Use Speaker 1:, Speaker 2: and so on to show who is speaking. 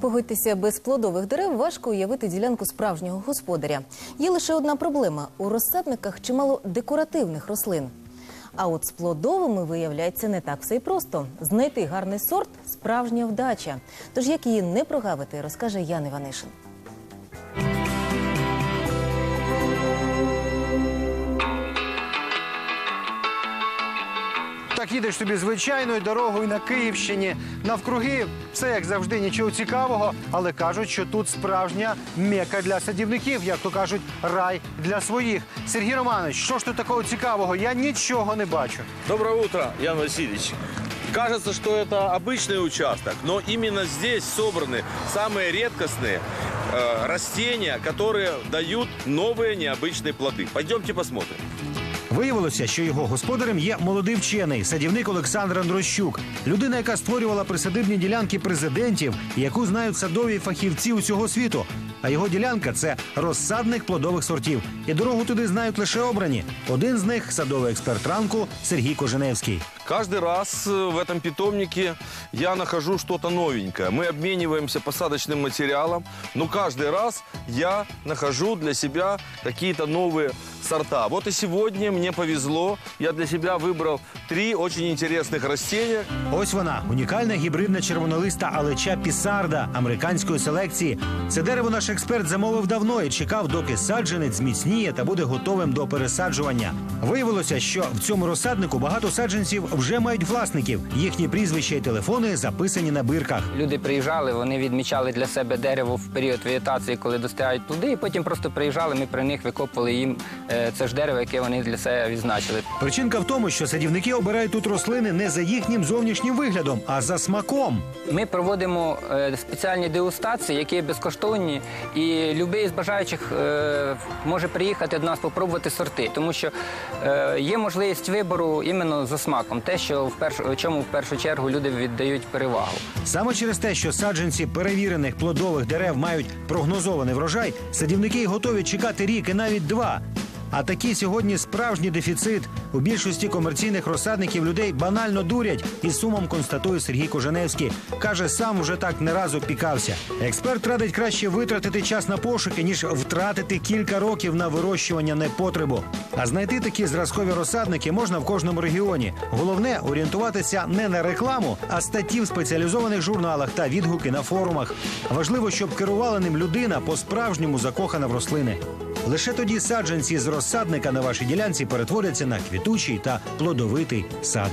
Speaker 1: Погодьтеся, без плодових дерев важко уявити ділянку справжнього господаря. Є лише одна проблема: у розсадниках чимало декоративних рослин. А от з плодовими виявляється не так все й просто. Знайти гарний сорт справжня вдача. Тож як її не прогавити, розкаже Ян Іванишин.
Speaker 2: Так їдеш собі звичайною дорогою на Київщині. Навкруги все як завжди, нічого цікавого, але кажуть, що тут справжня мека для садівників, як то кажуть, рай для своїх. Сергій Романович, що ж тут такого цікавого? Я нічого не бачу.
Speaker 3: Доброе утро, Ян Васильевич. Кажется, что это обычный участок, но именно здесь собраны самые редкостные э, растения, которые дают новые необычные плоды. Пойдемте посмотрим.
Speaker 2: Виявилося, що його господарем є молодий вчений, садівник Олександр Андрощук, людина, яка створювала присадибні ділянки президентів, і яку знають садові фахівці усього світу. А його ділянка це розсадник плодових сортів. І дорогу туди знають лише обрані. Один з них садовий експерт ранку Сергій Коженевський.
Speaker 3: Каждый раз э, в этом питомнике я нахожу что-то новенькое. Мы обмениваемся посадочным материалом, но каждый раз я нахожу для себя какие-то новые сорта. Вот и сегодня мне повезло. Я для себя выбрал три очень интересных растения.
Speaker 2: Ось вона унікальна гібридна червонолиста алеча пісарда американської селекції. Це дерево наш експерт замовив давно і чекав, доки саджанець зміцніє та буде готовим до пересаджування. Виявилося, що в цьому розсаднику багато саджанців вже мають власників. Їхні прізвища і телефони записані на бирках.
Speaker 4: Люди приїжджали, вони відмічали для себе дерево в період вегетації, коли достигають плоди, і потім просто приїжджали, ми при них викопували їм е, це ж дерево, яке вони для себе відзначили.
Speaker 2: Причинка в тому, що садівники обирають тут рослини не за їхнім зовнішнім виглядом, а за смаком.
Speaker 4: Ми проводимо е, спеціальні дегустації, які безкоштовні, і будь-який з бажаючих е, може приїхати до нас попробувати сорти, тому що е, є можливість вибору іменно за смаком, те, що в першу чому в першу чергу люди віддають перевагу.
Speaker 2: Саме через те, що саджанці перевірених плодових дерев мають прогнозований врожай, садівники готові чекати рік і навіть два. А такий сьогодні справжній дефіцит. У більшості комерційних розсадників людей банально дурять, і сумом констатує Сергій Кожаневський. Каже, сам уже так не раз опікався. Експерт радить краще витратити час на пошуки, ніж втратити кілька років на вирощування непотребу. А знайти такі зразкові розсадники можна в кожному регіоні. Головне орієнтуватися не на рекламу, а статті в спеціалізованих журналах та відгуки на форумах. Важливо, щоб керувала ним людина по-справжньому закохана в рослини. Лише тоді саджанці з розсадника на вашій ділянці перетворяться на квітучий та плодовитий сад.